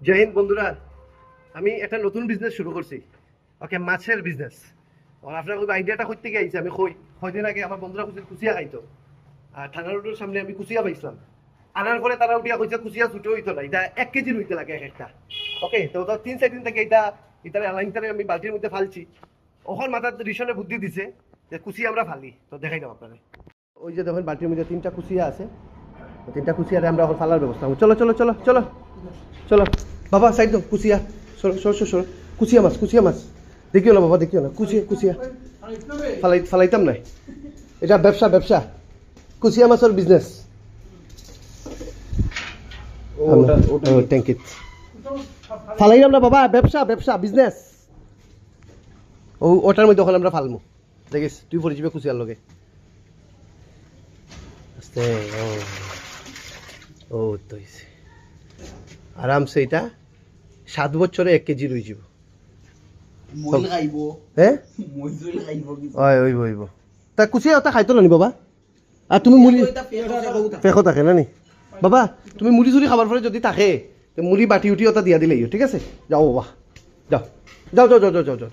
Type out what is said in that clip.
জয় হিন্দ, বন্ধুরা। আমি একটা নতুন বিজনেস শুরু করছি। ওকে মাছের বিজনেস আর আপনার ওই আইডিয়াটা কই থেকে আইছে আমি কই কয়দিন আগে আমার বন্ধুরা কুচি কুচিয়া খাইতো। আর থানা রোডের সামনে আমি কুচিয়া পাইছিলাম। আনার পরে তারা উঠিয়া কইছে, কুচিয়া ছুটো হইতো না, এটা এক কেজি হইতে লাগে এক একটা। ওকে তো তিন চার দিন থেকে এটা এটা আলাইনটারে আমি বালতির মধ্যে ফালছি। ওখান মাথার রিসনে বুদ্ধি দিছে যে কুচি আমরা ফালি। তো দেখাই দাও আপনারা ওই যে দেখেন, বালতির মধ্যে তিনটা কুচিয়া আছে। তিনটা কুচিয়ারে আমরা ফালার ব্যবস্থা চলো চলো চলো চলো। চলো। বাবা সাইড দাও কুচিয়া। সর সর সর কুচিয়া মাছ কুচিয়া মাছ। দেখিও না বাবা দেখিও না। কুচিয়া কুচিয়া। ফালাই ফালাইতাম নাই। এটা ব্যবসা ব্যবসা। কুচিয়া মাছের বিজনেস থ্যাংক ইউ ফালাইলাম না বাবা ব্যবসা ব্যবসা বিজনেস ও ওটার মধ্যে ওখানে আমরা ফালমু। দেখিস তুই পড়ে যাবে কুচিয়ার লগে। আস্তে ও। ও তো হইছে। আরামসে এটা সাত বছরে এক কেজি রয়ে যাব। হ্যাঁ? হয় তা কুচিয়া ওটা খাইতো না নি বাবা? আর তুমি মুড়ি থাকে না নি? বাবা তুমি মুড়ি চুরি খাবার পরে যদি থাকে মুড়ি বাটি উঠি ওটা দিয়া দিলেই ঠিক আছে? যাও বাবা। যাও। যাও যাও যাও যাও যাও যাও।